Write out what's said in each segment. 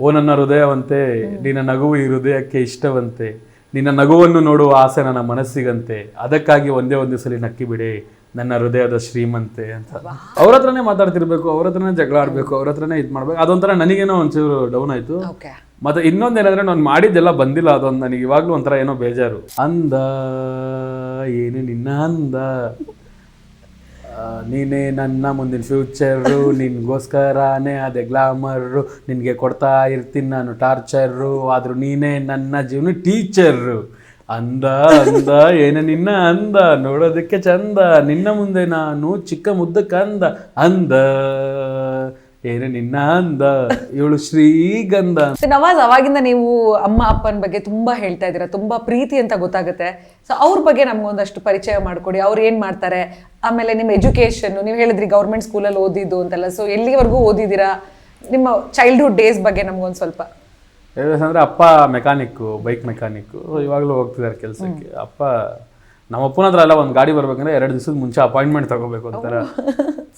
ಓ ನನ್ನ ಹೃದಯವಂತೆ ನಿನ್ನ ನಗುವು ಈ ಹೃದಯಕ್ಕೆ ಇಷ್ಟವಂತೆ ನಿನ್ನ ನಗುವನ್ನು ನೋಡುವ ಆಸೆ ನನ್ನ ಮನಸ್ಸಿಗಂತೆ ಅದಕ್ಕಾಗಿ ಒಂದೇ ಒಂದು ಸಲ ನಕ್ಕಿ ಬಿಡಿ ನನ್ನ ಹೃದಯದ ಶ್ರೀಮಂತೆ ಅಂತ. ಅವ್ರ ಹತ್ರನೇ ಮಾತಾಡ್ತಿರ್ಬೇಕು ಅವ್ರ ಹತ್ರನೇ ಜಗಳ ಆಡ್ಬೇಕು ಅವ್ರ ಹತ್ರನೇ ಇದು ಮಾಡ್ಬೇಕು ಅದೊಂಥರ ನನಗೇನೋ ಒಂಚೂರು ಡೌನ್ ಆಯ್ತು. ಮತ್ತೆ ಇನ್ನೊಂದೇನಂದ್ರೆ ನಾನು ಮಾಡಿದ್ದೆಲ್ಲ ಬಂದಿಲ್ಲ ಅದೊಂದು ನನಗೆ ಇವಾಗ್ಲೂ ಒಂಥರ ಏನೋ ಬೇಜಾರು. ಅಂದ ಏನು ನಿನ್ನ ಅಂದ. ನೀನೇ ನನ್ನ ಮುಂದಿನ ಫ್ಯೂಚರು ನಿನ್ಗೋಸ್ಕರನೇ ಅದೇ ಗ್ಲಾಮರು ನಿನಗೆ ಕೊಡ್ತಾ ಇರ್ತೀನಿ ನಾನು ಟಾರ್ಚರು ಆದ್ರೂ ನೀನೇ ನನ್ನ ಜೀವನ ಟೀಚರು ಅಂದ ಅಂದ, ಏನ ನಿನ್ನ ಅಂದ, ನೋಡೋದಕ್ಕೆ ಚಂದ, ನಿನ್ನ ಮುಂದೆ ನಾನು ಚಿಕ್ಕ ಮುದ್ದ ಕಂದ, ಅಂದ. ಏನು ನಿನ್ನ ಅಂದ ಇವಳು ಶ್ರೀಗಂಧ ಸೊ ನವಾಜ್ ಅವಾಗಿಂದ ನೀವು ಅಮ್ಮ ಅಪ್ಪನ ಬಗ್ಗೆ ತುಂಬಾ ಹೇಳ್ತಾ ಇದ್ದೀರಾ ತುಂಬಾ ಪ್ರೀತಿ ಅಂತ ಗೊತ್ತಾಗುತ್ತೆ. ಸೊ ಅವ್ರ ಬಗ್ಗೆ ನಮ್ಗೊಂದಷ್ಟು ಪರಿಚಯ ಮಾಡ್ಕೊಡಿ ಅವ್ರು ಏನ್ ಮಾಡ್ತಾರೆ ಆಮೇಲೆ ನಿಮ್ಮ ಎಜುಕೇಶನ್ ನೀವು ಹೇಳಿದ್ರಿ ಗೌರ್ಮೆಂಟ್ ಸ್ಕೂಲಲ್ಲಿ ಓದಿದ್ದು ಅಂತೆಲ್ಲ. ಸೊ ಎಲ್ಲಿವರೆಗೂ ಓದಿದ್ದೀರಾ? ನಿಮ್ಮ ಚೈಲ್ಡ್ಹುಡ್ ಡೇಸ್ ಬಗ್ಗೆ ನಮ್ಗೊಂದು ಸ್ವಲ್ಪ. ಹೇಳ್ಬೇಕಂದ್ರೆ ಅಪ್ಪ ಮೆಕ್ಯಾನಿಕ್ಕು ಬೈಕ್ ಮೆಕ್ಯಾನಿಕ್ಕು ಇವಾಗಲೂ ಹೋಗ್ತಿದ್ದಾರೆ ಕೆಲಸಕ್ಕೆ. ಅಪ್ಪ ನಮ್ಮ ಅಪ್ಪನ ಹತ್ರ ಎಲ್ಲ ಒಂದು ಗಾಡಿ ಬರ್ಬೇಕಂದ್ರೆ ಎರಡು ದಿವಸದ ಮುಂಚೆ ಅಪಾಯಿಂಟ್ಮೆಂಟ್ ತಗೋಬೇಕು ಅಂತಾರೆ.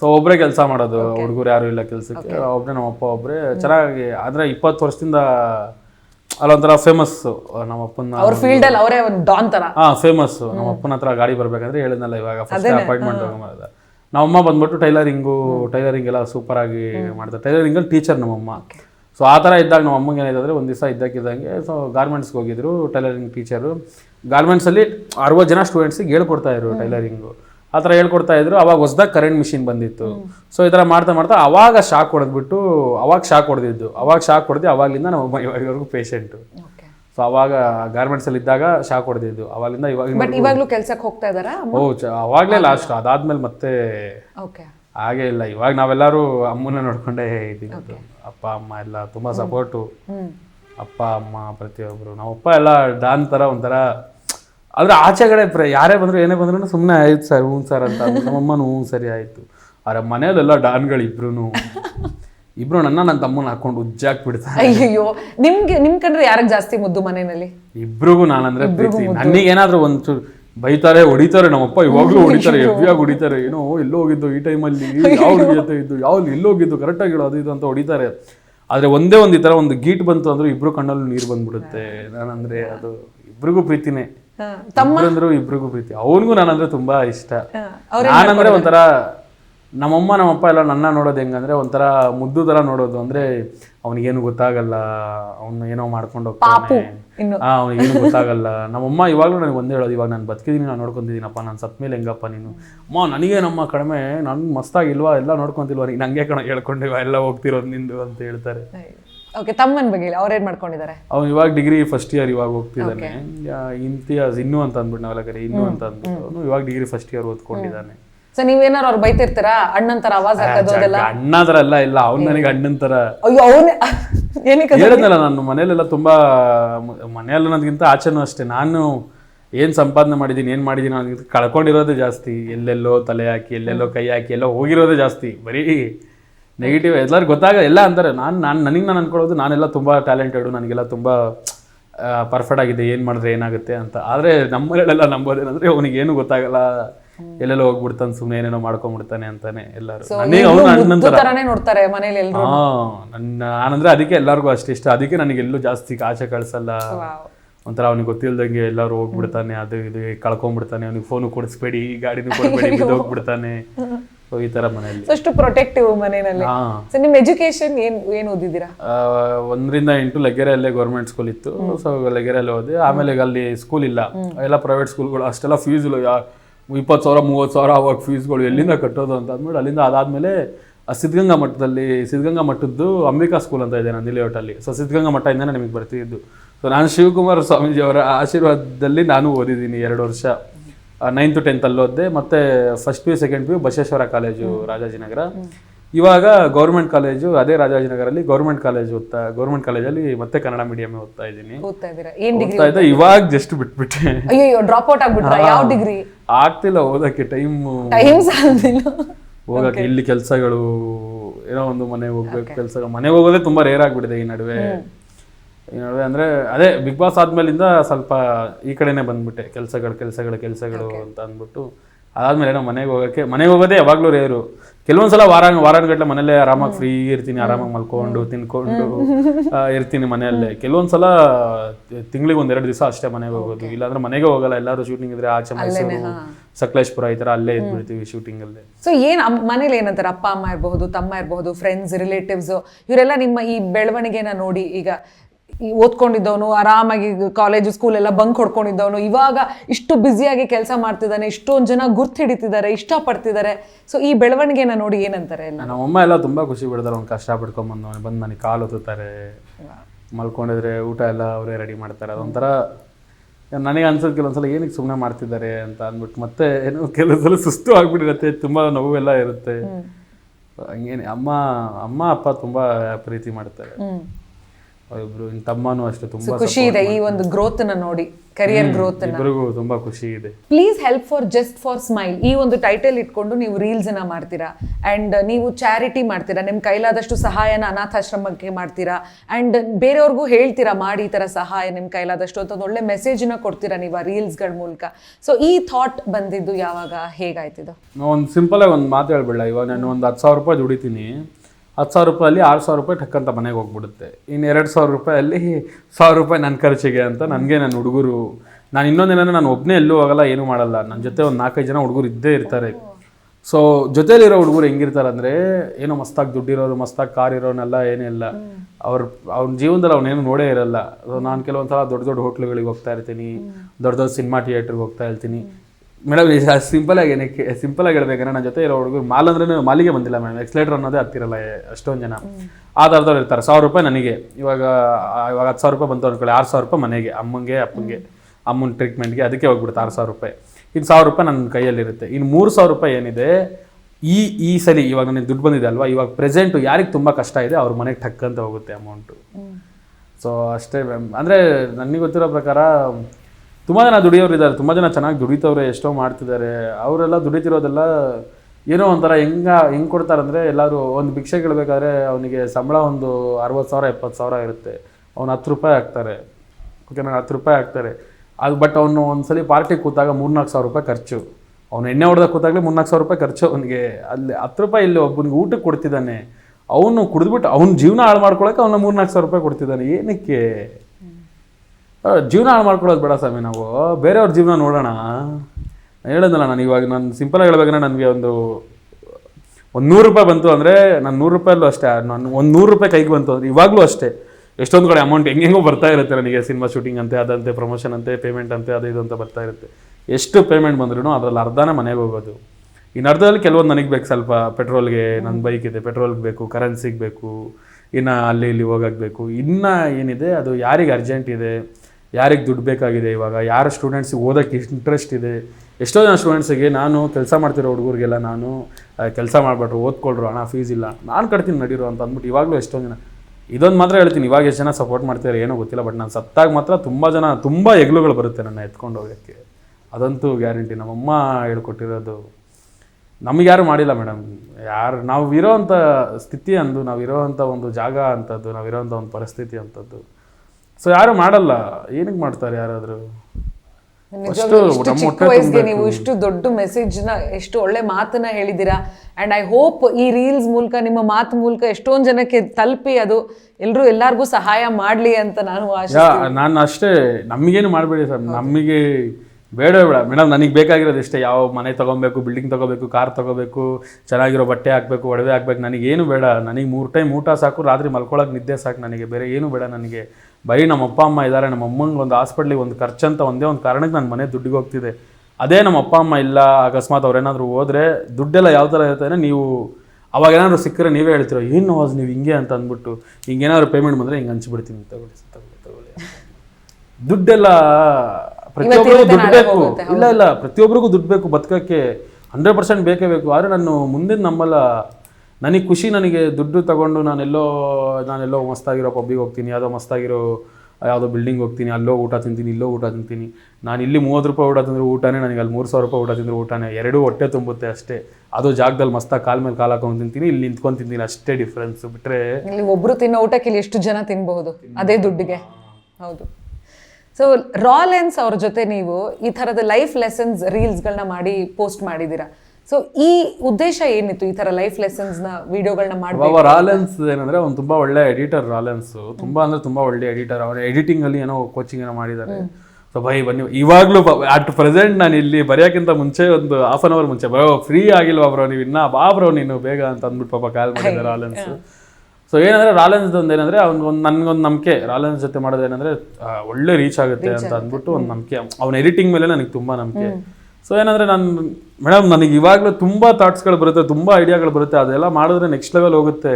ಸೊ ಒಬ್ಬರೇ ಕೆಲಸ ಮಾಡೋದು ಹುಡುಗರು ಯಾರು ಇಲ್ಲ ಕೆಲಸಕ್ಕೆ. ಒಬ್ಬರೇ ನಮ್ಮ ಅಪ್ಪ ಒಬ್ಬರೇ ಚೆನ್ನಾಗಿ ಆದರೆ ಇಪ್ಪತ್ತು ವರ್ಷದಿಂದ ಅಲ್ಲೊಂಥರ ಫೇಮಸ್ ನಮ್ಮ ಅಪ್ಪನ ಅವ್ರ ಫೀಲ್ಡ್ ಅಲ್ಲಿ ಅವರೇ ಒಂದು ಡಾನ್ ತರ. ಹಾ ಫೇಮಸ್ ನಮ್ಮ ಅಪ್ಪನ ಹತ್ರ ಗಾಡಿ ಬರ್ಬೇಕಂದ್ರೆ ಹೇಳಿದ್ನಲ್ಲ ಇವಾಗ ಫಸ್ಟ್ ಅಪಾಯಿಂಟ್ಮೆಂಟ್ ತಗೊಂಬರೋದು. ನಮ್ಮಮ್ಮ ಬಂದ್ಬಿಟ್ಟು ಟೈಲರಿಂಗು ಟೈಲರಿಂಗ್ ಎಲ್ಲ ಸೂಪರ್ ಆಗಿ ಮಾಡ್ತಾರೆ. ಟೈಲರಿಂಗ್ ಅಲ್ಲಿ ಟೀಚರ್ ನಮ್ಮಮ್ಮ ಸೊ ಆ ಥರ ಇದ್ದಾಗ ನಮ್ಮ ಅಮ್ಮಂಗೆ ಏನಾಯ್ತಂದರೆ ಒಂದು ದಿವಸ ಇದ್ದಕ್ಕಿದ್ದಂಗೆ ಸೊ ಗಾರ್ಮೆಂಟ್ಸ್ಗೆ ಹೋಗಿದ್ರು ಟೈಲರಿಂಗ್ ಟೀಚರು ಗಾರ್ಮೆಂಟ್ಸಲ್ಲಿ ಅರವತ್ತು ಜನ ಸ್ಟೂಡೆಂಟ್ಸಿಗೆ ಹೇಳ್ಕೊಡ್ತಾ ಇದ್ರು ಟೈಲರಿಂಗು ಆ ಥರ ಹೇಳ್ಕೊಡ್ತಾ ಇದ್ರು. ಅವಾಗ ಹೊಸ್ದಾಗ ಕರೆಂಟ್ ಮಿಷಿನ್ ಬಂದಿತ್ತು. ಸೊ ಈ ಥರ ಮಾಡ್ತಾ ಮಾಡ್ತಾ ಅವಾಗ ಶಾಕ್ ಹೊಡೆದ್ಬಿಟ್ಟು ಅವಾಗ ಶಾಕ್ ಹೊಡೆದಿದ್ದು. ಅವಾಗ ಶಾಕ್ ಹೊಡೆದು ಅವಾಗಲಿಂದ ನಮ್ಮ ಇವಾಗವರೆಗೂ ಪೇಷಂಟು ಸೊ ಅವಾಗ ಗಾರ್ಮೆಂಟ್ಸಲ್ಲಿ ಇದ್ದಾಗ ಶಾಕ್ ಹೊಡೆದಿದ್ದು. ಅವಾಗಿಂದ ಇವಾಗ ಬಟ್ ಇವಾಗ್ಲೂ ಕೆಲ್ಸಕ್ಕೆ ಹೋಗ್ತಾ ಇದಾರಾ ಓ ಅವಾಗ್ಲೇ ಲಾಸ್ಟ್ ಅದಾದ್ಮೇಲೆ ಮತ್ತೆ ಹಾಗೆ ಇಲ್ಲ. ಇವಾಗ ನಾವೆಲ್ಲರೂ ಅಮ್ಮನ ನೋಡ್ಕೊಂಡೇ ಇದ್ದೀವಿ. ಅಪ್ಪ ಅಮ್ಮ ಎಲ್ಲ ತುಂಬಾ ಸಪೋರ್ಟು ಅಪ್ಪ ಅಮ್ಮ ಪ್ರತಿಯೊಬ್ರು ನಮ್ಮಪ್ಪ ಎಲ್ಲ ಡಾನ್ ತರ ಒಂಥರ ಆದ್ರೆ ಆಚೆ ಕಡೆ ಯಾರೇ ಬಂದ್ರು ಏನೇ ಬಂದ್ರು ಸುಮ್ಮನೆ ಆಯ್ತು ಸರ್ ಹ್ಞೂ ಸರ್ ಅಂತ. ನಮ್ಮಮ್ಮನೂ ಹ್ಞೂ ಸರಿ ಆಯ್ತು ಆದ್ರೆ ಮನೆಯಲ್ಲೆಲ್ಲ ಡಾನ್ಗಳು ಇಬ್ರು ಇಬ್ರು ನನ್ನ ನನ್ನ ತಮ್ಮನ ಹಾಕೊಂಡು ಉಜ್ಜಾಕ್ ಬಿಡ್ತಾರೆ. ಅಯ್ಯೋ ನಿಮ್ಗೆ ನಿಮ್ ಕಂಡ್ರೆ ಯಾರಿಗೆ ಜಾಸ್ತಿ ಮುದ್ದು ಮನೆಯಲ್ಲಿ? ಇಬ್ರಿಗೂ ನಾನಂದ್ರೆ ಪ್ರೀತಿ. ನನಗೇನಾದ್ರೂ ಒಂಚೂರು ಬೈತಾರೆ ಹೊಡಿತಾರೆ ನಮ್ಮಪ್ಪ. ಇವಾಗ್ಲೂ ಹೊಡಿತಾರೆ ಹೆವಿಯಾಗಿ ಹೊಡಿತಾರೆ. ಏನೋ ಎಲ್ಲೋಗಿದ್ದು ಈ ಟೈಮಲ್ಲಿ ಯಾವ ಜೊತೆ ಇದ್ದು ಯಾವ ಎಲ್ಲೋಗಿದ್ದು ಕರೆಕ್ಟಾಗಿ ಹೇಳೋ ಅದು ಇದು ಅಂತ ಹೊಡಿತಾರೆ. ಆದ್ರೆ ಒಂದೇ ಒಂದು ಈ ತರ ಒಂದು ಗೀಟ್ ಬಂತು ಅಂದ್ರೆ ಇಬ್ರು ಕಣ್ಣಲ್ಲಿ ನೀರು ಬಂದ್ಬಿಡುತ್ತೆ. ನಾನಂದ್ರೆ ಅದು ಇಬ್ರಿಗೂ ಪ್ರೀತಿನೇ. ತಮ್ಮ ಇಬ್ರಂದ್ರು ಇಬ್ರಿಗೂ ಪ್ರೀತಿ. ಅವನಿಗೂ ನಾನಂದ್ರೆ ತುಂಬಾ ಇಷ್ಟ. ನಾನಂದ್ರೆ ಒಂಥರ ನಮ್ಮಮ್ಮ ನಮ್ಮಪ್ಪ ಎಲ್ಲ ನನ್ನ ನೋಡೋದು ಹೆಂಗಂದ್ರೆ ಒಂಥರ ಮುದ್ದು ಥರ ನೋಡೋದು. ಅಂದ್ರೆ ಅವನಿಗೇನು ಗೊತ್ತಾಗಲ್ಲ ಅವನು ಏನೋ ಮಾಡ್ಕೊಂಡು ಹೋಗ್ತಾನೆ. ಹಾ ಅವ್ನಿಗೇನು ಗೊತ್ತಾಗಲ್ಲ. ನಮ್ಮಮ್ಮ ಇವಾಗಲೂ ನನಗೆ ಒಂದೇ ಹೇಳೋದು ಇವಾಗ ನಾನು ಬದುಕಿದ್ದೀನಿ ನಾನು ನೋಡ್ಕೊಂತಿದ್ದೀನಪ್ಪ ನಾನು ಸತ್ ಮೇಲೆ ಹೆಂಗಪ್ಪ ನೀನು? ಅಮ್ಮ ನನಗೆ ನಮ್ಮ ಕಡಿಮೆ ನಾನು ಮಸ್ತಾಗಿಲ್ವಾ? ಎಲ್ಲ ನೋಡ್ಕೊಂತಿಲ್ವಾ ನೀನು? ಹಂಗೆ ಕಣ ಹೇಳ್ಕೊಂಡಿವ ಎಲ್ಲ ಹೋಗ್ತಿರೋದು ನಿಂದು ಅಂತ ಹೇಳ್ತಾರೆ. ಓಕೆ ತಮ್ಮನ ಬಗ್ಗೆ ಅವ್ರು ಏನು ಮಾಡ್ಕೊಂಡಿದ್ದಾರೆ? ಅವ್ನು ಇವಾಗ ಡಿಗ್ರಿ ಫಸ್ಟ್ ಇಯರ್ ಇವಾಗ ಹೋಗ್ತಿದ್ದಾನೆ. ಇಂತಿಯಾಸ್ ಇನ್ನು ಅಂತ ಅಂದ್ಬಿಟ್ಟು ನಾವೆಲ್ಲ ಕರೆ ಇನ್ನು ಅಂತ ಅಂದ್ಬಿಟ್ಟು. ಅವನು ಇವಾಗ ಡಿಗ್ರಿ ಫಸ್ಟ್ ಇಯರ್ ಓದ್ಕೊಂಡಿದ್ದಾನೆ. ಸೊ ನೀವೇನಾರು ಅವ್ರು ಬೈತಿರ್ತೀರಾ? ಅಣ್ಣನ ತರ ಆವಾಜ್ ಹಾಕೋದು ಅದೆಲ್ಲ? ಅಣ್ಣ ತರ ಎಲ್ಲ ಇಲ್ಲ ಅವ್ನು ನನಗೆ ಅಣ್ಣನ ತರ ಅಯ್ಯೋ ಅವನೇ ಏನಕ್ಕೆ ಹೇಳಿದ್ನಲ್ಲ ನಾನು ಮನೆಯಲ್ಲೆಲ್ಲ ತುಂಬಾ ಮನೆಯಲ್ಲ ನನಗಿಂತ ಆಚೆನೂ ಅಷ್ಟೇ. ನಾನು ಏನ್ ಸಂಪಾದನೆ ಮಾಡಿದ್ದೀನಿ ಏನ್ ಮಾಡಿದ್ದೀನಿ ಅನ್ನೋದಕ್ಕಿಂತ ಕಳ್ಕೊಂಡಿರೋದೇ ಜಾಸ್ತಿ. ಎಲ್ಲೆಲ್ಲೋ ತಲೆ ಹಾಕಿ ಎಲ್ಲೆಲ್ಲೋ ಕೈ ಹಾಕಿ ಎಲ್ಲೋ ಹೋಗಿರೋದೇ ಜಾಸ್ತಿ. ಬರೀ ನೆಗೆಟಿವ್ ಎಲ್ಲರೂ ಗೊತ್ತಾಗ ಎಲ್ಲ ಅಂತಾರೆ. ನಾನು ನಾನು ನನಗೆ ನಾನು ಅನ್ಕೊಳ್ಳೋದು ನಾನೆಲ್ಲ ತುಂಬಾ ಟ್ಯಾಲೆಂಟೆಡು ನನಗೆಲ್ಲ ತುಂಬಾ ಪರ್ಫೆಕ್ಟ್ ಆಗಿದೆ ಏನು ಮಾಡಿದ್ರೆ ಏನಾಗುತ್ತೆ ಅಂತ. ಆದ್ರೆ ನಮ್ಮಲ್ಲೆಲ್ಲ ನಂಬೋದೇನಂದ್ರೆ ಅವನಿಗೆ ಏನು ಗೊತ್ತಾಗಲ್ಲ. ಎಲ್ಲೆಲ್ಲೋ ಹೋಗ್ಬಿಡ್ತಾನೆ ಸುಮ್ಮನೆ ಏನೇನೋ ಮಾಡ್ಕೊಂಡ್ಬಿಡ್ತಾನೆ ಅಂತಾನೆ ಎಲ್ಲರೂ. ನನಗೆ ಅವನು ನೋಡ್ತಾರೆ ಮನೇಲಿ ಎಲ್ಲರೂ ಹಾ ನನ್ನ ನಾನಂದ್ರೆ ಅದಕ್ಕೆ ಎಲ್ಲರಿಗೂ ಅಷ್ಟೇ ಇಷ್ಟ. ಅದಕ್ಕೆ ನನಗೆ ಎಲ್ಲೂ ಜಾಸ್ತಿ ಆಚೆ ಕಳ್ಸಲ್ಲ. ಒಂಥರ ಅವ್ನಿಗೆ ಗೊತ್ತಿಲ್ದಂಗೆ ಎಲ್ಲರೂ ಹೋಗ್ಬಿಡ್ತಾನೆ ಅದು ಇದು ಕಳ್ಕೊಂಡ್ಬಿಡ್ತಾನೆ ಅವ್ನಿಗೆ ಫೋನು ಕೊಡಿಸ್ಬೇಡಿ ಗಾಡಿನೂ ಕೊಡ್ಬೇಡಿ ಹೋಗ್ಬಿಡ್ತಾನೆ ಸೊ ಈ ತರ ಮನೆಯಲ್ಲಿ. ಅಷ್ಟು ಪ್ರೊಟೆಕ್ಟಿವ್ ಮನೆಯಲ್ಲಿ. ಸೊ ನಿಮ್ಮ ಎಜುಕೇಶನ್ ಏನು ಏನು ಓದಿದ್ದೀರಾ? ಒಂದರಿಂದ ಎಂಟು ಲಗ್ಗೆರೆಯಲ್ಲೇ ಗೌರ್ಮೆಂಟ್ ಸ್ಕೂಲ್ ಇತ್ತು. ಸೊ ಲಗ್ಗೆರೆಯಲ್ಲಿ ಹೋದೆ ಆಮೇಲೆ ಅಲ್ಲಿ ಸ್ಕೂಲ್ ಇಲ್ಲ. ಎಲ್ಲ ಪ್ರೈವೇಟ್ ಸ್ಕೂಲ್ಗಳು ಅಷ್ಟೆಲ್ಲ ಫೀಸ್ ಇಪ್ಪತ್ತು ಸಾವಿರ ಮೂವತ್ತು ಸಾವಿರ ಅವಾಗ ಫೀಸ್ಗಳು ಎಲ್ಲಿಂದ ಕಟ್ಟೋದು ಅಂತ ಅಂದ್ಬಿಟ್ಟು ಅಲ್ಲಿಂದ ಅದಾದಮೇಲೆ ಆ ಸಿದ್ಧಗಂಗಾ ಮಠದಲ್ಲಿ ಸಿದ್ಧಗಂಗಾ ಮಠದ್ದು ಅಂಬಿಕಾ ಸ್ಕೂಲ್ ಅಂತ ಇದೆ ನಾನು ನಿಲೇಔಟಲ್ಲಿ ಸೊ ಸಿದ್ಧಗಂಗಾ ಮಠದಿಂದನೇ ನಿಮಗೆ ಬರ್ತಿದ್ದು. ಸೊ ನಾನು ಶಿವಕುಮಾರ ಸ್ವಾಮೀಜಿ ಅವರ ಆಶೀರ್ವಾದದಲ್ಲಿ ನಾನು ಓದಿದ್ದೀನಿ ಎರಡು ವರ್ಷ. ನೈನ್ತ್ ಟೆಂತ್ ಅಲ್ಲಿ ಓದಿದೆ ಮತ್ತೆ first P U second P U Basaveshwara college Rajajinagar ಇವಾಗ ಗೌರ್ಮೆಂಟ್ ಕಾಲೇಜು ಅದೇ ರಾಜಾಜಿನಗರಲ್ಲಿ ಗೌರ್ಮೆಂಟ್ ಕಾಲೇಜ್ ಓದ್ತಾ ಗೌರ್ಮೆಂಟ್ ಕಾಲೇಜಲ್ಲಿ ಮತ್ತೆ ಕನ್ನಡ ಮೀಡಿಯಂ ಓದ್ತಾ ಇದ್ದೀನಿ. ಓದ್ತಾ ಇದ್ದೆ ಇವಾಗ ಜಸ್ಟ್ ಬಿಟ್ಬಿಟ್ಟೆ. ಡ್ರಾಪ್ ಔಟ್ ಆಗ್ಬಿಟ್ರ? ಯಾವ ಡಿಗ್ರಿ ಆಗ್ತಿಲ್ಲ ಓದಕ್ಕೆ ಟೈಮ್ ಟೈಮ್ ಸಾಲ್ದಿಲ್ಲ ಹೋಗಕ್ಕೆ ಇಲ್ಲಿ ಕೆಲಸಗಳು ಏನೋ ಒಂದು ಮನೆಗೆ ಹೋಗ್ಬೇಕು ಕೆಲಸ ಮನೆಗೆ ಹೋಗೋದೇ ತುಂಬಾ ರೇರ್ ಆಗ್ಬಿಟ್ಟಿದೆ ಈ ನಡುವೆ. ಈ ನಡುವೆ ಅಂದ್ರೆ ಅದೇ ಬಿಗ್ ಬಾಸ್ ಆದ್ಮೇಲಿಂದ ಸ್ವಲ್ಪ ಈ ಕಡೆನೆ ಬಂದ್ಬಿಟ್ಟೆ. ಕೆಲಸಗಳು ಕೆಲಸಗಳು ಕೆಲಸಗಳು ಅಂತ ಅಂದ್ಬಿಟ್ಟು. ಅದಾದ್ಮೇಲೆ ಏನೋ ಮನೆಗೆ ಹೋಗಕ್ಕೆ ಮನೆಗೆ ಹೋಗೋದೇ ಯಾವಾಗ್ಲೂ ರೇರು ಕೆಲವೊಂದ್ಸಲ ವಾರ ವಾರಾನ್ಗಟ್ಲೆ ಮನೇಲೆ ಆರಾಮಾಗಿ ಫ್ರೀ ಇರ್ತೀನಿ ಆರಾಮಾಗಿ ಮಲ್ಕೊಂಡು ತಿನ್ಕೊಂಡು ಇರ್ತೀನಿ ಮನೆಯಲ್ಲೇ. ಕೆಲವೊಂದ್ಸಲ ತಿಂಗಳಿಗೆ ಒಂದ್ ಎರಡು ದಿವಸ ಅಷ್ಟೇ ಮನೆಗೆ ಹೋಗೋದು. ಇಲ್ಲಾಂದ್ರೆ ಮನೆಗೆ ಹೋಗಲ್ಲ ಎಲ್ಲಾರು ಶೂಟಿಂಗ್ ಇದ್ರೆ ಆಚೆ ಮೈಸೂರು ಸಕಲೇಶ್ಪುರ ಈ ತರ ಅಲ್ಲೇ ಇದ್ಬಿಡ್ತೀವಿ ಶೂಟಿಂಗ್ ಅಲ್ಲೇ ಸೊ ಏನ್ ಮನೇಲಿ ಏನಂತಾರೆ? ಅಪ್ಪ ಅಮ್ಮ ಇರಬಹುದು ತಮ್ಮ ಇರಬಹುದು ಫ್ರೆಂಡ್ಸ್ ರಿಲೇಟಿವ್ಸ್ ಇವರೆಲ್ಲ ನಿಮ್ಮ ಈ ಬೆಳವಣಿಗೆನ ನೋಡಿ ಈಗ ಓದ್ಕೊಂಡಿದ್ದವನು ಆರಾಮಾಗಿ ಕಾಲೇಜು ಸ್ಕೂಲ್ ಎಲ್ಲ ಬಂಕ್ ಹೊಡ್ಕೊಂಡಿದ್ದವನು ಇವಾಗ ಇಷ್ಟು ಬ್ಯುಸಿಯಾಗಿ ಕೆಲಸ ಮಾಡ್ತಿದ್ದಾನೆ ಇಷ್ಟೊಂದು ಜನ ಗುರ್ತು ಹಿಡಿತಿದ್ದಾರೆ ಇಷ್ಟಪಡ್ತಿದ್ದಾರೆ. ಸೊ ಈ ಬೆಳವಣಿಗೆನ ನೋಡಿ ಏನಂತಾರೆ ನನ್ನ ಅಮ್ಮ ಎಲ್ಲ ತುಂಬಾ ಖುಷಿ ಬಿಡ್ತಾರೆ ಅವ್ನು ಕಷ್ಟ ಪಡ್ಕೊಂಬಂದು ಅವ್ನು ಬಂದು ನನಗೆ ಕಾಲು ಒತ್ತುತ್ತಾರೆ. ಮಲ್ಕೊಂಡಿದ್ರೆ ಊಟ ಎಲ್ಲ ಅವರೇ ರೆಡಿ ಮಾಡ್ತಾರೆ. ಅದೊಂಥರ ನನಗೆ ಅನ್ಸೋದು ಕೆಲವೊಂದ್ಸಲ ಏನಕ್ಕೆ ಸುಮ್ಮನೆ ಮಾಡ್ತಿದ್ದಾರೆ ಅಂತ ಅಂದ್ಬಿಟ್ಟು ಮತ್ತೆ ಏನೋ ಕೆಲವೊಂದ್ಸಲ ಸುಸ್ತು ಆಗ್ಬಿಟ್ಟಿರುತ್ತೆ ತುಂಬಾ ನೋವೆಲ್ಲ ಎಲ್ಲ ಇರುತ್ತೆ ಹಂಗೇನೆ ಅಮ್ಮ ಅಮ್ಮ ಅಪ್ಪ ತುಂಬಾ ಪ್ರೀತಿ ಮಾಡ್ತಾರೆ. ಇನ್ ತಮ್ಮನೂ ಅಷ್ಟೇ ತುಂಬಾ ಖುಷಿ ಇದೆ ಈ ಒಂದು ಗ್ರೋತ್ ನೋಡಿ ಕರಿಯರ್ ಗ್ರೋತ್ ಇಬ್ಬರಿಗೂ ತುಂಬಾ ಖುಷಿ ಇದೆ. Please help for just for smile ಈ ಒಂದು ಟೈಟಲ್ ಇಟ್ಕೊಂಡು ನೀವು ರೀಲ್ಸ್ ಅನ್ನ ಮಾಡ್ತೀರಾ. ಅಂಡ್ ನೀವು ಚಾರಿಟಿ ಮಾಡ್ತೀರಾ. ನಿಮ್ ಕೈಲಾದಷ್ಟು ಸಹಾಯನ ಅನಾಥಾಶ್ರಮಕ್ಕೆ ಮಾಡ್ತೀರಾ. ಅಂಡ್ ಬೇರೆಯವ್ರಿಗೂ ಹೇಳ್ತೀರಾ ಮಾಡಿ ಈ ತರ ಸಹಾಯ ನಿಮ್ ಕೈಲಾದಷ್ಟು ಅಂತ ಒಂದು ಒಳ್ಳೆ ಮೆಸೇಜ್ನ ಕೊಡ್ತೀರಾ ನೀವು ಆ ರೀಲ್ಸ್ಗಳ ಮೂಲಕ. ಸೊ ಈ ಥಾಟ್ ಬಂದಿದ್ದು ಯಾವಾಗ? ಹೇಗಾಯ್ತಿದ್ದು ಒಂದು ಆಗಿ ಒಂದು ಮಾತು ಹೇಳ್ಬಿಡಲ್ಲ ಇವಾಗ ನಾನು ಒಂದು ಹತ್ತು ಸಾವಿರ ರೂಪಾಯಿ ದುಡಿತೀನಿ. ಹತ್ತು ಸಾವಿರ ರೂಪಾಯಲ್ಲಿ ಆರು ಸಾವಿರ ರೂಪಾಯಿ ಟಕ್ಕಂತ ಮನೆಗೆ ಹೋಗ್ಬಿಡುತ್ತೆ. ಇನ್ನು ಎರಡು ಸಾವಿರ ರೂಪಾಯಲ್ಲಿ ಸಾವಿರ ರೂಪಾಯಿ ನನ್ನ ಖರ್ಚಿಗೆ ಅಂತ ನನಗೆ ನನ್ನ ಹುಡುಗರು, ನಾನು ಇನ್ನೊಂದೇನಂದ್ರೆ ನಾನು ಒಬ್ಬನೇ ಎಲ್ಲೂ ಹೋಗಲ್ಲ, ಏನೂ ಮಾಡಲ್ಲ. ನನ್ನ ಜೊತೆ ಒಂದು ನಾಲ್ಕೈದು ಜನ ಹುಡುಗರು ಇದ್ದೇ ಇರ್ತಾರೆ. ಸೊ ಜೊತೆಯಲ್ಲಿರೋ ಹುಡುಗರು ಹೆಂಗಿರ್ತಾರೆ ಅಂದರೆ ಏನೋ ಮಸ್ತಾಗಿ ದುಡ್ಡಿರೋರು, ಮಸ್ತಾಗಿ ಕಾರ್ ಇರೋನೆಲ್ಲ ಏನೇ ಇಲ್ಲ. ಅವ್ರ, ಅವ್ನ ಜೀವನದಲ್ಲಿ ಅವನೇನು ನೋಡೇ ಇರಲ್ಲ. ನಾನು ಕೆಲವೊಂದು ಸಲ ದೊಡ್ಡ ದೊಡ್ಡ ಹೋಟ್ಲುಗಳಿಗೆ ಹೋಗ್ತಾ ಇರ್ತೀನಿ, ದೊಡ್ಡ ದೊಡ್ಡ ಸಿನಿಮಾ ಥಿಯೇಟ್ರಿಗೆ ಹೋಗ್ತಾ ಇರ್ತೀನಿ. ಮೇಡಮ್ ಸಿಂಪಲ್ ಆಗಿ ಏನಕ್ಕೆ ಸಿಂಪಲ್ ಆಗಿ ಹೇಳ್ಬೇಕಂದ್ರೆ ನನ್ನ ಜೊತೆ ಇರೋ ಹುಡುಗರು ಮಾಲ್ ಅಂದ್ರೆ ಮಾಲಿಗೆ ಬಂದಿಲ್ಲ ಮೇಡಮ್. ಎಕ್ಸ್ಲೇಟರ್ ಅನ್ನೋದೇ ಹತ್ತಿರಲ್ಲ ಅಷ್ಟೊಂದು ಜನ. ಆ ಥರದವ್ರು ಇರ್ತಾರೆ. ಸಾವಿರ ರೂಪಾಯಿ ನನಗೆ. ಇವಾಗ ಇವಾಗ ಹತ್ತು ಸಾವಿರ ರೂಪಾಯಿ ಬಂತು ಅಂದ್ಕೊಳ್ಳಿ ಆರು ಸಾವಿರ ರೂಪಾಯಿ ಮನೆಗೆ ಅಮ್ಮಂಗೆ ಅಪ್ಪಂಗೆ ಅಮ್ಮನ ಟ್ರೀಟ್ಮೆಂಟ್ಗೆ ಅದಕ್ಕೆ ಹೋಗ್ಬಿಡುತ್ತೆ ಆರು ಸಾವಿರ ರೂಪಾಯಿ. ಇನ್ನು ಸಾವಿರ ರೂಪಾಯಿ ನನ್ನ ಕೈಯಲ್ಲಿರುತ್ತೆ. ಇನ್ನು ಮೂರು ಸಾವಿರ ರೂಪಾಯಿ ಏನಿದೆ ಈ ಈ ಸರಿ ಇವಾಗ ನನಗೆ ದುಡ್ಡು ಬಂದಿದೆ ಅಲ್ವಾ ಇವಾಗ ಪ್ರೆಸೆಂಟು ಯಾರಿಗೆ ತುಂಬ ಕಷ್ಟ ಇದೆ ಅವ್ರ ಮನೆಗೆ ಟಕ್ಕಂತ ಹೋಗುತ್ತೆ ಅಮೌಂಟು ಸೊ ಅಷ್ಟೇ ಮ್ಯಾಮ್. ಅಂದರೆ ನನಗೆ ಗೊತ್ತಿರೋ ಪ್ರಕಾರ ತುಂಬ ಜನ ದುಡಿಯೋರು ಇದ್ದಾರೆ, ತುಂಬ ಜನ ಚೆನ್ನಾಗಿ ದುಡಿತವ್ರೆ, ಎಷ್ಟೋ ಮಾಡ್ತಿದ್ದಾರೆ. ಅವರೆಲ್ಲ ದುಡಿತಿರೋದೆಲ್ಲ ಏನೋ ಒಂಥರ ಹೆಂಗ, ಹೆಂಗೆ ಕೊಡ್ತಾರಂದರೆ ಎಲ್ಲರೂ ಒಂದು ಭಿಕ್ಷೆ ಕೇಳಬೇಕಾದ್ರೆ ಅವನಿಗೆ ಸಂಬಳ ಒಂದು ಅರವತ್ತು ಸಾವಿರ ಎಪ್ಪತ್ತು ಸಾವಿರ ಇರುತ್ತೆ. ಅವ್ನು ಹತ್ತು ರೂಪಾಯಿ ಹಾಕ್ತಾರೆ. ಓಕೆನಾ? ಹತ್ತು ರೂಪಾಯಿ ಹಾಕ್ತಾರೆ. ಅದು ಬಟ್ ಅವನು ಒಂದ್ಸಲ ಪಾರ್ಟಿ ಕೂತಾಗ ಮೂರ್ನಾಲ್ಕು ಸಾವಿರ ರೂಪಾಯಿ ಖರ್ಚು. ಅವ್ನು ಎಣ್ಣೆ ಹೊಡೆದಾಗ ಕೂತಾಗಲೇ ಮೂರ್ನಾಲ್ಕು ಸಾವಿರ ರೂಪಾಯಿ ಖರ್ಚು ಅವನಿಗೆ. ಅಲ್ಲಿ ಹತ್ತು ರೂಪಾಯಿ ಇಲ್ಲಿ ಒಬ್ಬನಿಗೆ ಊಟಕ್ಕೆ ಕೊಡ್ತಿದ್ದಾನೆ. ಅವನು ಕುಡಿದ್ಬಿಟ್ಟು ಅವ್ನ ಜೀವನ ಹಾಳು ಮಾಡ್ಕೊಳಕ್ಕೆ ಅವನ ಮೂರ್ನಾಲ್ಕು ಸಾವಿರ ರೂಪಾಯಿ ಕೊಡ್ತಿದ್ದಾನೆ. ಏನಕ್ಕೆ? ಜೀವನ ಹಾಳು ಮಾಡ್ಕೊಳ್ಳೋದು ಬೇಡ ಸ್ವಾಮಿ ನಾವು. ಬೇರೆಯವ್ರ ಜೀವನ ನೋಡೋಣ. ಹೇಳೋದಲ್ಲ ನಾನು ಇವಾಗ ನಾನು ಸಿಂಪಲಾಗಿ ಹೇಳ್ಬೇಕಂದ್ರೆ ನನಗೆ ಒಂದು ಒಂದು ನೂರು ರೂಪಾಯಿ ಬಂತು ಅಂದರೆ ನಾನು ನೂರು ರೂಪಾಯಲ್ಲೂ ಅಷ್ಟೇ. ನಾನು ಒಂದು ನೂರು ರೂಪಾಯಿ ಕೈಗೆ ಬಂತು ಅಂದರೆ ಇವಾಗಲೂ ಅಷ್ಟೇ. ಎಷ್ಟೊಂದು ಕಡೆ ಅಮೌಂಟ್ ಹೆಂಗೆಂಗೋ ಬರ್ತಾ ಇರುತ್ತೆ ನನಗೆ ಸಿನಿಮಾ ಶೂಟಿಂಗ್ ಅಂತೆ, ಅದಂತೆ ಪ್ರಮೋಷನ್ ಅಂತೆ ಪೇಮೆಂಟ್ ಅಂತೆ, ಅದು ಇದು ಅಂತ ಬರ್ತಾ ಇರುತ್ತೆ. ಎಷ್ಟು ಪೇಮೆಂಟ್ ಬಂದ್ರೂ ಅದರಲ್ಲಿ ಅರ್ಧನೇ ಮನೆಗೆ ಹೋಗೋದು. ಇನ್ನು ಅರ್ಧದಲ್ಲಿ ಕೆಲವೊಂದು ನನಗೆ ಬೇಕು ಸ್ವಲ್ಪ. ಪೆಟ್ರೋಲ್ಗೆ ನನ್ನ ಬೈಕ್ ಇದೆ ಪೆಟ್ರೋಲ್ಗೆ ಬೇಕು ಕರೆನ್ಸಿಗೆ ಬೇಕು, ಇನ್ನು ಅಲ್ಲಿ ಇಲ್ಲಿ ಹೋಗಕ್ಕೆ ಬೇಕು. ಇನ್ನು ಏನಿದೆ, ಅದು ಯಾರಿಗೆ ಅರ್ಜೆಂಟ್ ಇದೆ ಯಾರಿಗೆ ದುಡ್ಡು ಬೇಕಾಗಿದೆ ಇವಾಗ? ಯಾರು ಸ್ಟೂಡೆಂಟ್ಸಿಗೆ ಓದೋಕ್ಕೆ ಇಂಟ್ರೆಸ್ಟ್ ಇದೆ? ಎಷ್ಟೋ ಜನ ಸ್ಟೂಡೆಂಟ್ಸಿಗೆ ನಾನು ಕೆಲಸ ಮಾಡ್ತಿರೋ ಹುಡುಗರಿಗೆಲ್ಲ ನಾನು ಕೆಲಸ ಮಾಡಿಬಿಟ್ರು ಓದ್ಕೊಳ್ರು, ಹಣ ಫೀಸ್ ಇಲ್ಲ. ನಾನು ಕಟ್ತೀನಿ ನಡೀರು ಅಂತ ಅಂದ್ಬಿಟ್ಟು ಇವಾಗಲೂ ಎಷ್ಟೋ ಜನ. ಇದೊಂದು ಮಾತ್ರ ಹೇಳ್ತೀನಿ, ಇವಾಗ ಎಷ್ಟು ಜನ ಸಪೋರ್ಟ್ ಮಾಡ್ತಾರೆ ಏನೋ ಗೊತ್ತಿಲ್ಲ ಬಟ್ ನಾನು ಸತ್ತಾಗ ಮಾತ್ರ ತುಂಬ ಜನ, ತುಂಬ ಎಗ್ಲುಗಳು ಬರುತ್ತೆ ನನ್ನ ಎತ್ಕೊಂಡು ಹೋಗೋಕ್ಕೆ. ಅದಂತೂ ಗ್ಯಾರಂಟಿ ನಮ್ಮಮ್ಮ ಹೇಳ್ಕೊಟ್ಟಿರೋದು, ನಮಗೆ ಯಾರು ಮಾಡಿಲ್ಲ ಮೇಡಮ್ ಯಾರು, ನಾವು ಇರೋವಂಥ ಸ್ಥಿತಿ ಅಂದು, ನಾವು ಇರೋವಂಥ ಒಂದು ಜಾಗ ಅಂಥದ್ದು ನಾವು ಇರೋವಂಥ ಒಂದು ಪರಿಸ್ಥಿತಿ ಅಂಥದ್ದು ಸೊ ಯಾರು ಮಾಡಲ್ಲ. ಏನಕ್ಕೆ ಮಾಡ್ತಾರೆ ಯಾರಾದರೂ? ಚಿಕ್ಕ ವಯಸ್ಸಿಗೆ ನೀವು ಇಷ್ಟು ದೊಡ್ಡ ಮೆಸೇಜ್ನ ಎಷ್ಟು ಒಳ್ಳೆ ಮಾತನ್ನ ಹೇಳಿದ್ದೀರಾ? ಅಂಡ್ ಐ ಹೋಪ್ ಈ ರೀಲ್ಸ್ ಮೂಲಕ ನಿಮ್ಮ ಮಾತು ಮೂಲಕ ಎಷ್ಟೊಂದ್ ಜನಕ್ಕೆ ತಲುಪಿ ಅದು ಎಲ್ರು ಎಲ್ಲಾರ್ಗೂ ಸಹಾಯ ಮಾಡ್ಲಿ ಅಂತ ನಾನು ಆಶೆ ನಾನು ಅಷ್ಟೇ ನಮಗೇನು ಮಾಡಬೇಡಿ ಸರ್. ನಮಗೆ ಬೇಡ ಬೇಡ. ಮೇಡಮ್ ನನಗೆ ಬೇಕಾಗಿರೋದು ಇಷ್ಟೇ. ಯಾವ ಮನೆ ತೊಗೊಬೇಕು ಬಿಲ್ಡಿಂಗ್ ತಗೋಬೇಕು ಕಾರ್ ತಗೋಬೇಕು ಚೆನ್ನಾಗಿರೋ ಬಟ್ಟೆ ಹಾಕಬೇಕು ಒಡವೆ ಹಾಕ್ಬೇಕು ನನಗೇನು ಬೇಡ. ನನಗೆ ಮೂರು ಟೈಮ್ ಊಟ ಸಾಕು ರಾತ್ರಿ ಮಲ್ಕೊಳಕ್ಕೆ ನಿದ್ದೆ ಸಾಕು ನನಗೆ. ಬೇರೆ ಏನು ಬೇಡ ನನಗೆ. ಬರೀ ನಮ್ಮ ಅಪ್ಪ ಅಮ್ಮ ಇದ್ದಾರೆ ನಮ್ಮ ಅಮ್ಮಂಗೆ ಒಂದು ಹಾಸ್ಪಿಟ್ಲಿಗೆ ಒಂದು ಖರ್ಚಂತ ಒಂದೇ ಒಂದು ಕಾರಣಕ್ಕೆ ನನ್ನ ಮನೆ ದುಡ್ಡಿಗೆ ಹೋಗ್ತಿದೆ. ಅದೇ ನಮ್ಮ ಅಪ್ಪ ಅಮ್ಮ ಇಲ್ಲ ಅಕಸ್ಮಾತ್ ಅವ್ರೇನಾದರೂ ಹೋದರೆ ದುಡ್ಡೆಲ್ಲ ಯಾವ ಥರ ಇರುತ್ತೆ ಅಂದ್ರೆ ನೀವು ಅವಾಗ ಏನಾದರೂ ಸಿಕ್ಕರೆ ನೀವೇ ಹೇಳ್ತೀರೋ ಏನು ವಾಸ್ ನೀವು ಹಿಂಗೆ ಅಂತ ಅಂದ್ಬಿಟ್ಟು ಹಿಂಗೇನಾದ್ರು ಪೇಮೆಂಟ್ ಬಂದರೆ ಹಿಂಗೆ ಹಂಚ್ಬಿಡ್ತೀನಿ. ತಗೊಳ್ಳಿ ತಗೊಳ್ಳಿ ತಗೊಳ್ಳಿ. ದುಡ್ಡೆಲ್ಲ ಪ್ರತಿಯೊಬ್ಬರಿಗೂ ದುಡ್ಡು ಬೇಕು. ಇಲ್ಲ ಇಲ್ಲ ಪ್ರತಿಯೊಬ್ಬರಿಗೂ ದುಡ್ಡು ಬೇಕು ಬದುಕೋಕ್ಕೆ ಹಂಡ್ರೆಡ್ ಪರ್ಸೆಂಟ್ ಬೇಕೇ ಬೇಕು. ಆದರೆ ನಾನು ಮುಂದಿನ ನಂಬಲ್ಲ ನನಗೆ ಖುಷಿ ನನಗೆ ದುಡ್ಡು ತಗೊಂಡು ನಾನೆಲ್ಲೋ ನಾನೆಲ್ಲೋ ಮಸ್ತಾಗಿರೋ ಪಬ್ಬಿಗೆ ಹೋಗ್ತೀನಿ ಯಾವುದೋ ಮಸ್ತಾಗಿರೋ ಯಾವುದೋ ಬಿಲ್ಡಿಂಗ್ ಹೋಗ್ತೀನಿ ಅಲ್ಲೋ ಊಟ ತಿಂತೀನಿ ಇಲ್ಲೋ ಊಟ ತಿಂತೀನಿ. ನಾನು ಇಲ್ಲಿ ಮೂವತ್ತು ರೂಪಾಯಿ ಊಟ ತಿಂದರೆ ಊಟನೇ ನನಗೆ ಅಲ್ಲಿ ಮೂರು ಸಾವಿರ ರೂಪಾಯಿ ಊಟ ತಿಂದರೆ ಊಟನೇ ಎರಡೂ ಹೊಟ್ಟೆ ತುಂಬುತ್ತೆ ಅಷ್ಟೇ. ಅದು ಜಾಗದಲ್ಲಿ ಮಸ್ತಾಗಿ ಕಾಲ ಮೇಲೆ ಕಾಲು ಹಾಕೊಂಡು ತಿಂತೀನಿ ಇಲ್ಲಿ ನಿಂತ್ಕೊಂಡು ತಿಂತೀನಿ ಅಷ್ಟೇ ಡಿಫ್ರೆನ್ಸ್ ಬಿಟ್ಟರೆ ಇಲ್ಲಿ ಒಬ್ಬರು ತಿನ್ನೋ ಊಟಕ್ಕೆ ಇಲ್ಲಿ ಎಷ್ಟು ಜನ ತಿನ್ಬಹುದು? ಅದೇ ದುಡ್ಡಿಗೆ. ಹೌದು. ಸೊ ರಾಲೆನ್ಸ್ ಅವ್ರ ಜೊತೆ ನೀವು ಈ ಥರದ ಲೈಫ್ ಲೆಸನ್ಸ್ ರೀಲ್ಸ್ಗಳನ್ನ ಮಾಡಿ ಪೋಸ್ಟ್ ಮಾಡಿದ್ದೀರಾ? ಸೊ ಈ ಉದ್ದೇಶ ಏನಿತ್ತು ಈ ತರ ಲೈಫ್ ಲೆಸನ್ಸ್ನ ವಿಡಿಯೋಗಳನ್ನ ಮಾಡಬೇಕು ರಾಲೆನ್ಸ್ ಏನಂದ್ರೆ ಅವ್ನು ತುಂಬಾ ಒಳ್ಳೆ ಎಡಿಟರ್ ರಾಲೆನ್ಸ್ ತುಂಬಾ ಅಂದ್ರೆ ತುಂಬಾ ಒಳ್ಳೆ ಎಡಿಟರ್ ಅವರ ಎಡಿಟಿಂಗ್ ಅಲ್ಲಿ ಏನೋ ಕೋಚಿಂಗ್ ಏನೋ ಮಾಡಿದ್ದಾರೆ. ಸೊ ಬೈ ಬನ್ನಿ. ಇವಾಗ್ಲೂ ಅಟ್ ಪ್ರೆಸೆಂಟ್ ನಾನು ಇಲ್ಲಿ ಬರೆಯೋಕ್ಕಿಂತ ಮುಂಚೆ ಒಂದು ಹಾಫ್ ಅನ್ ಅವರ್ ಮುಂಚೆ ಬರೋ ಫ್ರೀ ಆಗಿಲ್ವಾ ಬ್ರೋ ನೀವು ಇನ್ನ? ಬಾ ಬ್ರೋ ನೀನು ಬೇಗ ಅಂತ ಅಂದ್ಬಿಟ್ಟು ಪಾಪ ಕಾಲ್ ಮಾಡಿದ್ದಾರೆ ರಾಲೆನ್ಸ್ ಸೊ ಏನಂದ್ರೆ ರಾಲೆನ್ಸ್ ಒಂದು ಏನಂದ್ರೆ ಅವ್ನಿಗೊಂದು ನನ್ಗೊಂದು ನಂಬಿಕೆ. ರಾಲೆನ್ಸ್ ಜೊತೆ ಮಾಡೋದೇನಂದ್ರೆ ಒಳ್ಳೆ ರೀಚ್ ಆಗುತ್ತೆ ಅಂತ ಅಂದ್ಬಿಟ್ಟು ಒಂದು ನಂಬಿಕೆ. ಅವ್ನ ಎಡಿಟಿಂಗ್ ಮೇಲೆ ನನಗೆ ತುಂಬಾ ನಂಬಿಕೆ. ಸೊ ಏನಂದ್ರೆ ನಾನು ಮೇಡಮ್ ನನಗೆ ಇವಾಗಲೂ ತುಂಬಾ ಥಾಟ್ಸ್ಗಳು ಬರುತ್ತೆ ತುಂಬಾ ಐಡಿಯಾಗಳು ಬರುತ್ತೆ ಅದೆಲ್ಲ ಮಾಡಿದ್ರೆ ನೆಕ್ಸ್ಟ್ ಲೆವೆಲ್ ಹೋಗುತ್ತೆ.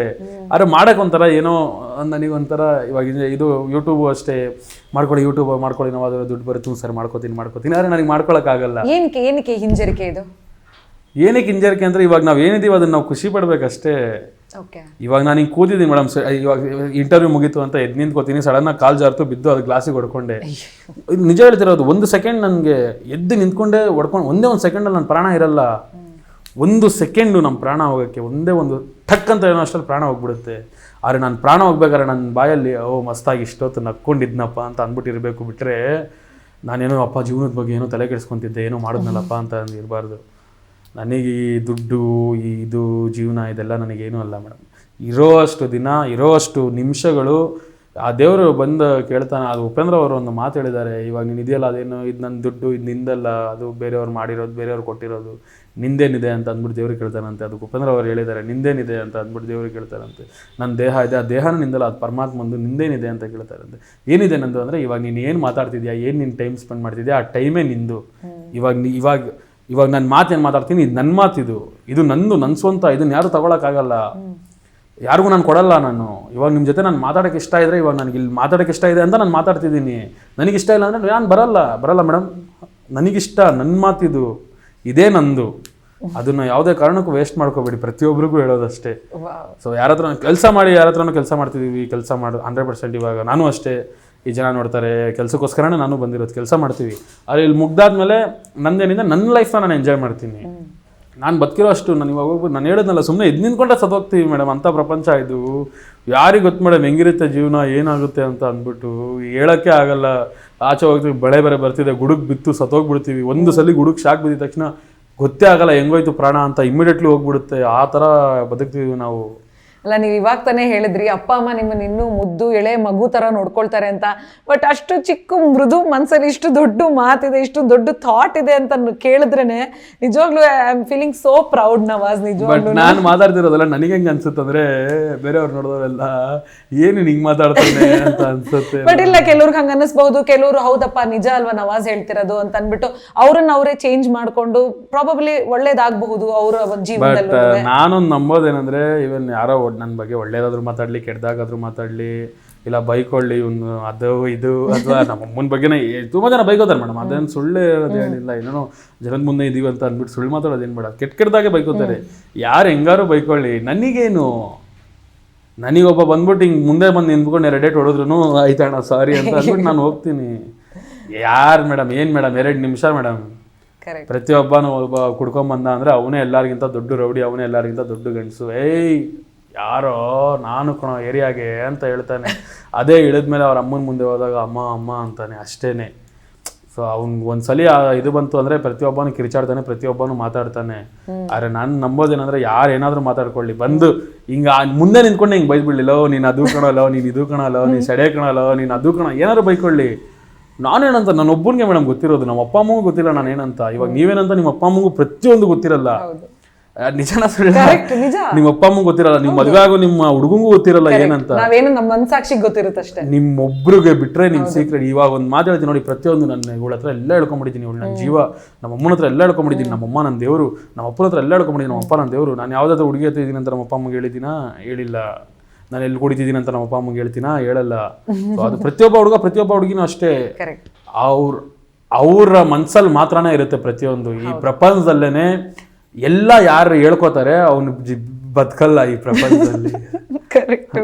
ಆದ್ರೆ ಮಾಡೋಕೆ ಒಂಥರ ಏನೋ ನನಗೊಂಥರ ಇವಾಗ ಇದು- ಯೂಟ್ಯೂಬು ಅಷ್ಟೇ. ಮಾಡ್ಕೊಳ್ಳಿ ಯೂಟ್ಯೂಬ್ ಮಾಡ್ಕೊಳ್ಳಿ ನಾವು ಅದರ ದುಡ್ಡು ಬರುತ್ತೆ ಸರ್ ಮಾಡ್ಕೋತೀನಿ ಮಾಡ್ಕೋತೀನಿ. ಆದರೆ ನನಗೆ ಮಾಡ್ಕೊಳಕ್ಕಾಗಲ್ಲ ಏನಕ್ಕೆ ಏನಕ್ಕೆ ಹಿಂಜರಿಕೆ ಇದು? ಏನಕ್ಕೆ ಹಿಂಜರಿಕೆ ಅಂದರೆ ಇವಾಗ ನಾವು ಏನಿದ್ದೀವಿ ಅದನ್ನು ನಾವು ಖುಷಿ ಪಡಬೇಕಷ್ಟೇ. ಇವಾಗ ನಾನು ಹಿಂಗೆ ಕೂತಿದ್ದೀನಿ ಮೇಡಮ್ ಇವಾಗ ಇಂಟರ್ವ್ಯೂ ಮುಗೀತು ಅಂತ ಎದ್ದು ನಿಂತ್ಕೋತೀನಿ ಸಡನ್ನಾಗಿ ಕಾಲು ಜಾರ್ತು ಬಿದ್ದು ಅದು ಗ್ಲಾಸಿಗೆ ಹೊಡ್ಕೊಂಡೆ. ಇದು ನಿಜ ಹೇಳ್ತಿರೋದು ಒಂದು ಸೆಕೆಂಡ್ ನನಗೆ ಎದ್ದು ನಿಂತ್ಕೊಂಡೆ ಹೊಡ್ಕೊಂಡು ಒಂದೇ ಒಂದು ಸೆಕೆಂಡಲ್ಲಿ ನನ್ನ ಪ್ರಾಣ ಇರಲ್ಲ. ಒಂದು ಸೆಕೆಂಡು ನಮ್ಮ ಪ್ರಾಣ ಹೋಗೋಕ್ಕೆ ಒಂದೇ ಒಂದು ಠಕ್ ಅಂತ ಏನೋ ಅಷ್ಟರಲ್ಲಿ ಪ್ರಾಣ ಹೋಗ್ಬಿಡುತ್ತೆ. ಆದರೆ ನಾನು ಪ್ರಾಣ ಹೋಗ್ಬೇಕಾದ್ರೆ ನನ್ನ ಬಾಯಲ್ಲಿ ಓ ಮಸ್ತಾಗಿ ಇಷ್ಟೊತ್ತು ನಕ್ಕೊಂಡಿದ್ನಪ್ಪ ಅಂತ ಅಂದ್ಬಿಟ್ಟಿರಬೇಕು ಬಿಟ್ಟರೆ ನಾನೇನೋ ಅಪ್ಪ ಜೀವನದ ಬಗ್ಗೆ ಏನೋ ತಲೆ ಕೆಡಿಸ್ಕೊತಿದ್ದೆ ಏನೋ ಮಾಡಿದ್ನಲ್ಲಪ್ಪ ಅಂತ ಇರಬಾರ್ದು. ನನಗೆ ಈ ದುಡ್ಡು ಈ ಇದು ಜೀವನ ಇದೆಲ್ಲ ನನಗೇನೂ ಅಲ್ಲ ಮೇಡಮ್. ಇರೋ ಅಷ್ಟು ದಿನ ಇರೋ ಅಷ್ಟು ನಿಮಿಷಗಳು ಆ ದೇವರು ಬಂದು ಕೇಳ್ತಾನೆ ಅದು ಉಪೇಂದ್ರ ಅವರು ಒಂದು ಮಾತು ಹೇಳಿದ್ದಾರೆ ಇವಾಗ ನೀನು ಇದೆಯಲ್ಲ ಅದೇನು ಇದು ನನ್ನ ದುಡ್ಡು ಇದು ನಿಂದಲ್ಲ ಅದು ಬೇರೆಯವ್ರು ಮಾಡಿರೋದು ಬೇರೆಯವ್ರು ಕೊಟ್ಟಿರೋದು ನಿಂದೇನಿದೆ ಅಂತ ಅಂದ್ಬಿಟ್ಟು ದೇವ್ರಿಗೆ ಕೇಳ್ತಾನಂತೆ. ಅದು ಉಪೇಂದ್ರ ಅವರು ಹೇಳಿದ್ದಾರೆ ನಿಂದೇನಿದೆ ಅಂತ ಅಂದ್ಬಿಟ್ಟು ದೇವ್ರಿಗೆ ಕೇಳ್ತಾರಂತೆ ನನ್ನ ದೇಹ ಇದೆ ಆ ದೇಹನ ನಿಂದಲ್ಲ ಅದು ಪರಮಾತ್ಮಂದು ನಿಂದೇನಿದೆ ಅಂತ ಕೇಳ್ತಾರಂತೆ. ಏನಿದೆ ನಂದು? ಅಂದರೆ ಇವಾಗ ನೀನು ಏನು ಮಾತಾಡ್ತಿದ್ಯಾ ಏನು ನೀನು ಟೈಮ್ ಸ್ಪೆಂಡ್ ಮಾಡ್ತಿದ್ಯಾ ಆ ಟೈಮೇ ನಿಂದು. ಇವಾಗ ನೀ ಇವಾಗ ಇವಾಗ ನನ್ನ ಮಾತೇನು ಮಾತಾಡ್ತೀನಿ? ಇದು ನನ್ನ ಮಾತಿದು ಇದು. ಇದು ನಂದು ನನ್ನ ಸ್ವಂತ. ಇದನ್ನ ಯಾರು ತಗೊಳಕ್ಕಾಗಲ್ಲ. ಯಾರಿಗೂ ನಾನು ಕೊಡಲ್ಲ ನಾನು. ಇವಾಗ ನಿಮ್ಮ ಜೊತೆ ನಾನು ಮಾತಾಡೋಕೆ ಇಷ್ಟ ಇದ್ರೆ ಇವಾಗ ನನಗೆ ಇಲ್ಲಿ ಮಾತಾಡೋಕ್ಕೆ ಇಷ್ಟ ಇದೆ ಅಂತ ನಾನು ಮಾತಾಡ್ತಿದ್ದೀನಿ. ನನಗೆ ಇಷ್ಟ ಇಲ್ಲ ಅಂದರೆ ನಾನು ಬರಲ್ಲ. ಬರಲ್ಲ ಮೇಡಮ್ ನನಗಿಷ್ಟ. ನನ್ನ ಮಾತಿದು ಇದೇ. ನಂದು. ಅದನ್ನ ಯಾವುದೇ ಕಾರಣಕ್ಕೂ ವೇಸ್ಟ್ ಮಾಡ್ಕೋಬೇಡಿ. ಪ್ರತಿಯೊಬ್ಬರಿಗೂ ಹೇಳೋದಷ್ಟೇ. ಸೊ ಯಾರ ಹತ್ರ ಕೆಲಸ ಮಾಡಿ ಯಾರ ಹತ್ರನೂ ಕೆಲಸ ಮಾಡ್ತಿದ್ದೀವಿ ಕೆಲಸ ಮಾಡಿ ಹಂಡ್ರೆಡ್ ಪರ್ಸೆಂಟ್ ಇವಾಗ. ನಾನು ಅಷ್ಟೇ. ಈ ಜನ ನೋಡ್ತಾರೆ ಕೆಲಸಕ್ಕೋಸ್ಕರನೇ ನಾನು ಬಂದಿರೋದು ಕೆಲಸ ಮಾಡ್ತೀವಿ. ಆದರೆ ಇಲ್ಲಿ ಮುಗ್ದಾದ್ಮೇಲೆ ನಂದೇನಿಂದ ನನ್ನ ಲೈಫ್ನ ನಾನು ಎಂಜಾಯ್ ಮಾಡ್ತೀನಿ. ನಾನು ಬದುಕಿರೋ ಅಷ್ಟು ನಾನು ಇವಾಗ ಹೋಗ್ಬೋದು ನಾನು ಹೇಳೋದ್ನಲ್ಲ ಸುಮ್ಮನೆ ಇದು ನಿಂತ್ಕೊಂಡೆ ಸತ್ತೋಗ್ತೀವಿ ಮೇಡಮ್ ಅಂಥ ಪ್ರಪಂಚ ಇದು. ಯಾರಿಗೆ ಗೊತ್ತು ಮೇಡಮ್ ಹೆಂಗಿರುತ್ತೆ ಜೀವನ ಏನಾಗುತ್ತೆ ಅಂತ ಅಂದ್ಬಿಟ್ಟು ಹೇಳೋಕ್ಕೆ ಆಗಲ್ಲ. ಆಚೆ ಹೋಗ್ತೀವಿ ಬೆಳೆ ಬೇರೆ ಬರ್ತಿದೆ ಗುಡುಗ್ ಬಿತ್ತು ಸತ್ತೋಗ್ಬಿಡ್ತೀವಿ. ಒಂದು ಸಲ ಗುಡುಗ್ ಶಾಕ್ ಬಿದ್ದ ತಕ್ಷಣ ಗೊತ್ತೇ ಆಗಲ್ಲ ಹೆಂಗೋಯ್ತು ಪ್ರಾಣ ಅಂತ ಇಮಿಡಿಯೇಟ್ಲಿ ಹೋಗ್ಬಿಡುತ್ತೆ. ಆ ಥರ ಬದುಕ್ತೀವಿ ನಾವು. ಅಲ್ಲ ನೀವು ಇವಾಗ ತಾನೇ ಹೇಳಿದ್ರಿ ಅಪ್ಪ ಅಮ್ಮ ನಿಮ್ಮನ್ನ ಇನ್ನೂ ಮುದ್ದು ಎಳೆ ಮಗು ತರ ನೋಡ್ಕೊಳ್ತಾರೆ ಅಂತ. ಬಟ್ ಅಷ್ಟು ಚಿಕ್ಕ ಮೃದು ಮನ್ಸಲ್ಲಿ ಇಷ್ಟು ದೊಡ್ಡ ಮಾತಿದೆ ಇಷ್ಟು ದೊಡ್ಡ ಥಾಟ್ ಇದೆ ಅಂತ ಕೇಳಿದ್ರೆ ನಿಜವಾಗ್ಲೂ I am feeling so proud Nawaz ನಿಜವಾಗ್ಲೂ ನಾನು ಮಾತಾಡ್ತಿರೋದಲ್ಲ ನನಗೆ ಹೆಂಗೆ ಅನ್ಸುತ್ತಂದ್ರೆ ಬೇರೆಯವ್ರು ನೋಡಿದವರೆಲ್ಲ ಏನು ಹಿಂಗೆ ಮಾತಾಡ್ತಾನೆ? ಅಂತ ಅನ್ಸುತ್ತೆ. ಬಟ್ ಇಲ್ಲ ಕೆಲವ್ರಿಗೆ ಹಂಗ ಅನ್ನಿಸ್ಬಹುದು ಕೆಲವರು ಹೌದಪ್ಪ ನಿಜ ಅಲ್ವಾ ನವಾಜ್ ಹೇಳ್ತಿರೋದು? ಅಂತ ಅನ್ಬಿಟ್ಟು ಅವ್ರನ್ನ ಅವರೇ ಚೇಂಜ್ ಮಾಡ್ಕೊಂಡು ಪ್ರಾಬಬ್ಲಿ ಒಳ್ಳೇದಾಗಬಹುದು ಅವರ ಜೀವನದಲ್ಲಿ ನಾನೊಂದು ನಂಬೋದೇನಂದ್ರೆ ಇವನ್ ಯಾರೋ ನನ್ನ ಬಗ್ಗೆ ಒಳ್ಳೇದಾದ್ರೂ ಮಾತಾಡ್ಲಿ ಕೆಟ್ಟದಾಗಾದ್ರೂ ಮಾತಾಡ್ಲಿ ಇಲ್ಲ ಬೈಕೊಳ್ಳಿ ಇವನು ಅದು ಇದು ಅಥವಾ ನಮ್ಮ ಅಮ್ಮನ ಬಗ್ಗೆನೇ ತುಂಬ ಜನ ಬೈಕೋತಾರೆ ಮೇಡಮ್. ಅದೇನು ಸುಳ್ಳು ಇರೋದು ಹೇಳಿಲ್ಲ. ಏನೋ ಜನದ ಮುಂದೆ ಇದೀವಿ ಅಂತ ಅಂದ್ಬಿಟ್ಟು ಸುಳ್ಳು ಮಾತಾಡೋದು ಏನು ಬೇಡ. ಕೆಟ್ಟ ಕೆಟ್ಟದಾಗೆ ಬೈಕೋತಾರೆ. ಯಾರು ಹೆಂಗಾರು ಬೈಕೊಳ್ಳಿ. ನನಗೇನು? ನನಗೊಬ್ಬ ಬಂದ್ಬಿಟ್ಟು ಹಿಂಗೆ ಮುಂದೆ ಬಂದು ನಿಂತ್ಕೊಂಡು ಎರಡು ಡೇಟ್ ಹೊಡೆದ್ರು ಆಯ್ತಣ್ಣ ಸಾರಿ ಅಂತ ಅಂದ್ಬಿಟ್ಟು ನಾನು ಹೋಗ್ತೀನಿ. ಯಾರು ಮೇಡಮ್ ಏನು ಮೇಡಮ್ ಎರಡು ನಿಮಿಷ ಮೇಡಮ್. ಪ್ರತಿಯೊಬ್ಬನೂ ಪ್ರತಿಯೊಬ್ಬನು ಒಬ್ಬ ಕುಡ್ಕೊಂಬಂದ ಅಂದ್ರೆ ಅವನೇ ಎಲ್ಲರಿಗಿಂತ ದೊಡ್ಡ ರೌಡಿ ಅವನೇ ಎಲ್ಲರಿಗಿಂತ ದೊಡ್ಡ ಗಂಡಸು. ಏಯ್! ಯಾರೋ ನಾನು ಕಣೋ ಏರಿಯಾಗೆ ಅಂತ ಹೇಳ್ತಾನೆ. ಅದೇ ಇಳಿದ್ಮೇಲೆ ಅವ್ರ ಅಮ್ಮನ ಮುಂದೆ ಹೋದಾಗ ಅಮ್ಮ ಅಮ್ಮ ಅಂತಾನೆ ಅಷ್ಟೇನೆ. ಸೊ ಅವ್ನಿಗೆ ಒಂದ್ಸಲಿ ಇದು ಬಂತು ಅಂದ್ರೆ ಪ್ರತಿಯೊಬ್ಬನು ಕಿರಿಚಾಡ್ತಾನೆ ಪ್ರತಿಯೊಬ್ಬನು ಮಾತಾಡ್ತಾನೆ. ಆದ್ರೆ ನಾನು ನಂಬೋದೇನಂದ್ರೆ ಯಾರು ಏನಾದ್ರೂ ಮಾತಾಡ್ಕೊಳ್ಳಿ. ಬಂದು ಹಿಂಗ ಮುಂದೆ ನಿಂತ್ಕೊಂಡು ಹಿಂಗೆ ಬೈದ್ಬಿಡ್ಲಿಲ್ಲೋ ನೀನ್ ಅದು ಕಣಲ್ಲೋ ನೀನು ಇದು ಕಣಲ್ಲ ನೀನು ಸೆಡೆ ಕಣಲ್ಲ ನೀನ್ ಅದು ಕಣ ಏನಾದ್ರು ಬೈಕೊಳ್ಳಿ. ನಾನೇನಂತ ನನ್ನ ಒಬ್ಬನಿಗೆ ಮೇಡಮ್ ಗೊತ್ತಿರೋದು ನಮ್ಮ ಅಪ್ಪ ಅಮ್ಮಗೂ ಗೊತ್ತಿಲ್ಲ ನಾನು ಏನಂತ ಇವಾಗ ನೀವೇನಂತ ನಿಮ್ಮ ಅಪ್ಪ ಅಮ್ಮಗೂ ಪ್ರತಿಯೊಂದು ಗೊತ್ತಿರಲ್ಲ. ನಿಜನ ಸುಳ್ಳ. ನಿಮ್ಮ ಅಪ್ಪ ಅಮ್ಮ ಗೊತ್ತಿರಲ್ಲ ನಿಮ್ಮ ಮದುವೆ ಆಗೋ ನಿಮ್ಮ ಹುಡುಗಂಗೂ ಗೊತ್ತಿರಲ್ಲ ಏನಂತ. ನಾವೇನು ನಮ್ಮ ಮನ್ಸಾಕ್ಷಿಗೆ ಗೊತ್ತಿರುತ್ತಷ್ಟೇ ನಿಮ್ಮೊಬ್ರಿಗೆ ಬಿಟ್ರೆ ನಿಮ್ ಸೀಕ್ರೆಟ್ ಇವಾಗ ಒಂದು ಮಾತು ಹೇಳ್ತೀನಿ ನೋಡಿ ಪ್ರತಿಯೊಂದು ನನ್ನ ಇವಳ ಹತ್ರ ಎಲ್ಲ ಹೇಳ್ಕೊಂಬಿಟ್ಟಿದ್ದೀನಿ ಇವಳು. ನನ್ನ ಜೀವ ನಮ್ಮ ಅಮ್ಮನ ಹತ್ರ ಎಲ್ಲ ಹೇಳ್ಕೊಂಬಿಟ್ಟಿದ್ದೀನಿ. ನಮ್ಮ ಅಮ್ಮ ನನ್ನ ದೇವರು. ನಮ್ಮ ಅಪ್ಪನ ಹತ್ರ ಎಲ್ಲ ಹೇಳ್ಕೊಂಬಿಟ್ಟಿದ್ದೀನಿ. ನಮ್ಮ ಅಪ್ಪ ನನ್ನ ದೇವರು. ನಾನು ಯಾವ್ದಾದ್ರು ಹುಡುಗಿ ಹತ್ರ ಇದ್ದೀನಿ ಅಂತ ನಮ್ಮ ಅಪ್ಪ ಅಮ್ಮಗೆ ಹೇಳಿದ್ದೀನಾ? ಹೇಳಿಲ್ಲ. ನಾನು ಎಲ್ಲಿ ಕುಡಿತಿದ್ದೀನಿ ಅಂತ ನಮ್ಮ ಅಪ್ಪ ಅಮ್ಮಗೆ ಹೇಳ್ತೀನಾ? ಹೇಳಲ್ಲ. ಅದು ಪ್ರತಿಯೊಬ್ಬ ಹುಡುಗ ಪ್ರತಿಯೊಬ್ಬ ಹುಡುಗಿನೂ ಅಷ್ಟೇ. ಕರೆಕ್ಟ್ ಅವ್ರ ಅವರ ಮನ್ಸಲ್ಲಿ ಮಾತ್ರನೇ ಇರುತ್ತೆ ಪ್ರತಿಯೊಂದು. ಈ ಪ್ರಪಂಚದಲ್ಲೇನೆ ಎಲ್ಲ ಯಾರು ಹೇಳ್ಕೋತಾರೆ ಅವನು ಬದುಕಲ್ಲ ಈ ಪ್ರಪಂಚದಲ್ಲಿ. ಕರೆಕ್ಟ್